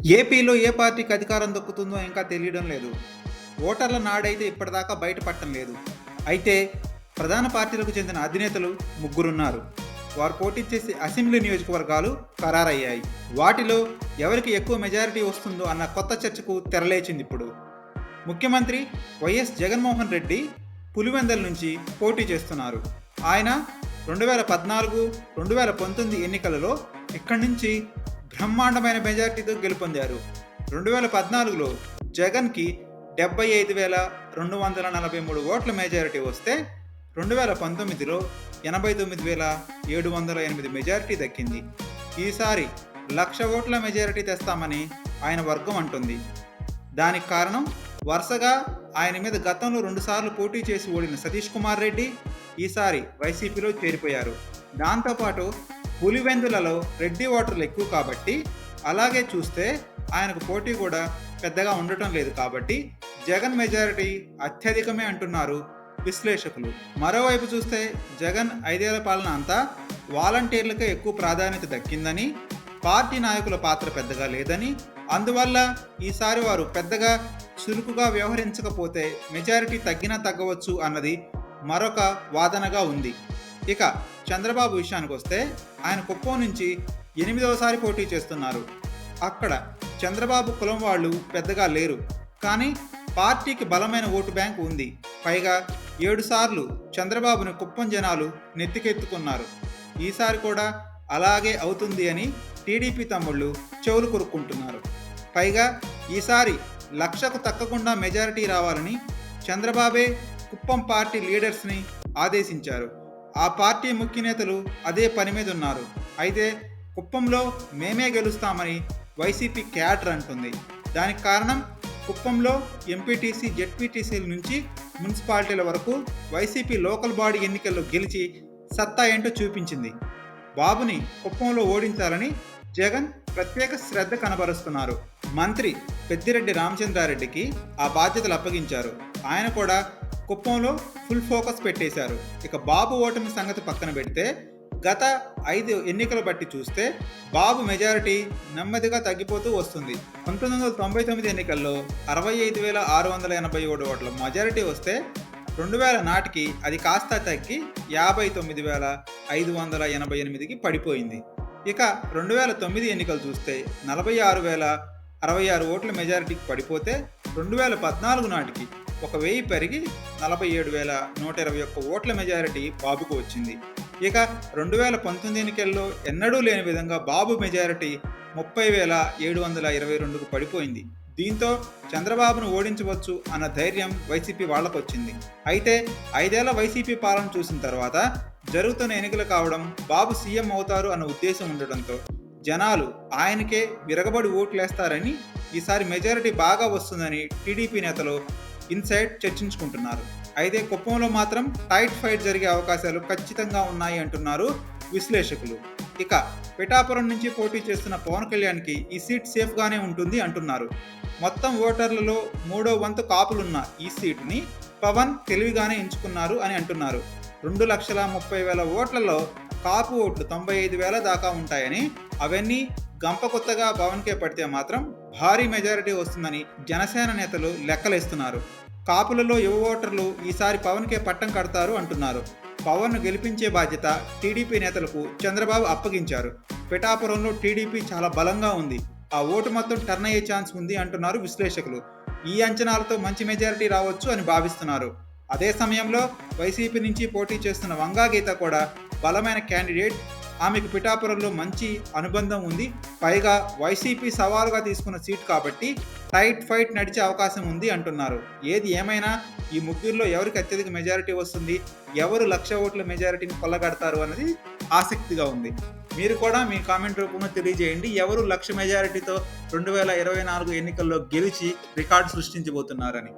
ఏపీలో ఏ పార్టీకి అధికారం దక్కుతుందో ఇంకా తెలియడం లేదు. ఓటర్ల నాడైతే ఇప్పటిదాకా బయటపడటం లేదు. అయితే ప్రధాన పార్టీలకు చెందిన అధినేతలు ముగ్గురున్నారు. వారు పోటీ చేసే అసెంబ్లీ నియోజకవర్గాలు ఖరారయ్యాయి. వాటిలో ఎవరికి ఎక్కువ మెజారిటీ వస్తుందో అన్న కొత్త చర్చకు తెరలేచింది ఇప్పుడు. ముఖ్యమంత్రి వైఎస్ జగన్మోహన్ రెడ్డి పులివెందల నుంచి పోటీ చేస్తున్నారు. ఆయన రెండు వేల పద్నాలుగు రెండు వేల పంతొమ్మిది ఎన్నికలలో ఇక్కడి నుంచి బ్రహ్మాండమైన మెజారిటీతో గెలుపొందారు. రెండు వేల పద్నాలుగులో జగన్కి డెబ్బై ఐదు వేల రెండు వందల నలభై మూడు ఓట్ల మెజారిటీ వస్తే రెండు వేల పంతొమ్మిదిలో ఎనభై తొమ్మిది వేల ఏడు వందల ఎనిమిది మెజారిటీ దక్కింది. ఈసారి లక్ష ఓట్ల మెజారిటీ తెస్తామని ఆయన వర్గం అంటుంది. దానికి కారణం వరుసగా ఆయన మీద గతంలో రెండుసార్లు పోటీ చేసి ఓడిన సతీష్ కుమార్ రెడ్డి ఈసారి వైసీపీలో చేరిపోయారు. దాంతోపాటు పులివెందులలో రెడ్డి ఓటర్లు ఎక్కువ కాబట్టి అలాగే చూస్తే ఆయనకు పోటీ కూడా పెద్దగా ఉండటం లేదు కాబట్టి జగన్ మెజారిటీ అత్యధికమే అంటున్నారు విశ్లేషకులు. మరోవైపు చూస్తే జగన్ ఐదేళ్ళ పాలన అంతా వాలంటీర్లకే ఎక్కువ ప్రాధాన్యత దక్కిందని పార్టీ నాయకుల పాత్ర పెద్దగా లేదని అందువల్ల ఈసారి వారు పెద్దగా చురుకుగా వ్యవహరించకపోతే మెజారిటీ తగ్గినా తగ్గవచ్చు అన్నది మరొక వాదనగా ఉంది. ఇక చంద్రబాబు విషయానికి వస్తే ఆయన కుప్పం నుంచి ఎనిమిదవసారి పోటీ చేస్తున్నారు. అక్కడ చంద్రబాబు కులం వాళ్ళు పెద్దగా లేరు. కానీ పార్టీకి బలమైన ఓటు బ్యాంక్ ఉంది. పైగా ఏడుసార్లు చంద్రబాబుని కుప్పం జనాలు నెత్తికెత్తుకున్నారు. ఈసారి కూడా అలాగే అవుతుంది అని టీడీపీ తమ్ముళ్ళు చెవులు కొరుక్కుంటున్నారు. పైగా ఈసారి లక్షకు తక్కకుండా మెజారిటీ రావాలని చంద్రబాబే కుప్పం పార్టీ లీడర్స్ని ఆదేశించారు. ఆ పార్టీ ముఖ్య నేతలు అదే పని మీద ఉన్నారు. అయితే కుప్పంలో మేమే గెలుస్తామని వైసీపీ క్యాడర్ అంటుంది. దానికి కారణం కుప్పంలో ఎంపీటీసీ జెడ్పీటీసీల నుంచి మున్సిపాలిటీల వరకు వైసీపీ లోకల్ బాడీ ఎన్నికల్లో గెలిచి సత్తా ఏంటో చూపించింది. బాబుని కుప్పంలో ఓడించాలని జగన్ ప్రత్యేక శ్రద్ధ కనబరుస్తున్నారు. మంత్రి పెద్దిరెడ్డి రామచంద్రారెడ్డికి ఆ బాధ్యతలు అప్పగించారు. ఆయన కూడా కుప్పంలో ఫుల్ ఫోకస్ పెట్టేశారు. ఇక బాబు ఓటమి సంగతి పక్కన పెడితే గత ఐదు ఎన్నికలు బట్టి చూస్తే బాబు మెజారిటీ నెమ్మదిగా తగ్గిపోతూ వస్తుంది. పంతొమ్మిది వందల తొంభై తొమ్మిది ఎన్నికల్లో అరవై ఐదు వేల ఆరు వందల ఎనభై ఏడు ఓట్ల మెజారిటీ వస్తే రెండు వేల నాటికి అది కాస్త తగ్గి యాభై తొమ్మిది వేల ఐదు వందల ఎనభై ఎనిమిదికి పడిపోయింది. ఇక రెండు వేల తొమ్మిది ఎన్నికలు చూస్తే నలభై ఆరు వేల అరవై ఆరు ఓట్ల మెజారిటీకి పడిపోతే రెండు వేల పద్నాలుగు నాటికి ఒక వెయ్యి పెరిగి నలభై ఏడు వేల నూట ఇరవై ఒక్క ఓట్ల మెజారిటీ బాబుకు వచ్చింది. ఇక రెండు వేల పంతొమ్మిది ఎన్నికల్లో ఎన్నడూ లేని విధంగా బాబు మెజారిటీ ముప్పై వేల ఏడు వందల ఇరవై రెండుకు పడిపోయింది. దీంతో చంద్రబాబును ఓడించవచ్చు అన్న ధైర్యం వైసీపీ వాళ్ళకు వచ్చింది అయితే ఐదేళ్ళ వైసీపీ పాలన చూసిన తర్వాత జరుగుతున్న ఎన్నికలు కావడం బాబు సీఎం అవుతారు అన్న ఉద్దేశం ఉండటంతో జనాలు ఆయనకే విరగబడి ఓట్లేస్తారని ఈసారి మెజారిటీ బాగా వస్తుందని టీడీపీ నేతలు ఇన్సైడ్ చర్చించుకుంటున్నారు. అయితే కుప్పంలో మాత్రం టైట్ ఫైట్ జరిగే అవకాశాలు ఖచ్చితంగా ఉన్నాయి అంటున్నారు విశ్లేషకులు. ఇక పిఠాపురం నుంచి పోటీ చేస్తున్న పవన్ కళ్యాణ్కి ఈ సీట్ సేఫ్గానే ఉంటుంది అంటున్నారు. మొత్తం ఓటర్లలో మూడో వంతు కాపులున్న ఈ సీటుని పవన్ తెలివిగానే ఎంచుకున్నారు అని అంటున్నారు. రెండు లక్షల ముప్పై వేల ఓట్లలో కాపు ఓట్లు తొంభై ఐదు వేల దాకా ఉంటాయని అవన్నీ గంప కొత్తగా పవన్కే పడితే మాత్రం భారీ మెజారిటీ వస్తుందని జనసేన నేతలు లెక్కలేస్తున్నారు. కాపులలో యువ ఓటర్లు ఈసారి పవన్కే పట్టం కడతారు అంటున్నారు. పవన్ను గెలిపించే బాధ్యత టీడీపీ నేతలకు చంద్రబాబు అప్పగించారు. పిఠాపురంలో టీడీపీ చాలా బలంగా ఉంది. ఆ ఓటు మొత్తం టర్న్ అయ్యే ఛాన్స్ ఉంది అంటున్నారు విశ్లేషకులు. ఈ అంచనాలతో మంచి మెజారిటీ రావచ్చు అని భావిస్తున్నారు. అదే సమయంలో వైసీపీ నుంచి పోటీ చేస్తున్న వంగా గీత కూడా బలమైన క్యాండిడేట్ ఆమెకు పిఠాపురంలో మంచి అనుబంధం ఉంది. పైగా వైసీపీ సవాలుగా తీసుకున్న సీట్ కాబట్టి టైట్ ఫైట్ నడిచే అవకాశం ఉంది అంటున్నారు. ఏది ఏమైనా ఈ ముగ్గురులో ఎవరికి అత్యధిక మెజారిటీ వస్తుంది? ఎవరు లక్ష ఓట్ల మెజారిటీని కొల్లగడతారు అన్నది ఆసక్తిగా ఉంది. మీరు కూడా మీ కామెంట్ రూపంలో తెలియజేయండి. ఎవరు లక్ష మెజారిటీతో రెండు వేల ఇరవై నాలుగు ఎన్నికల్లో గెలిచి రికార్డు సృష్టించబోతున్నారని.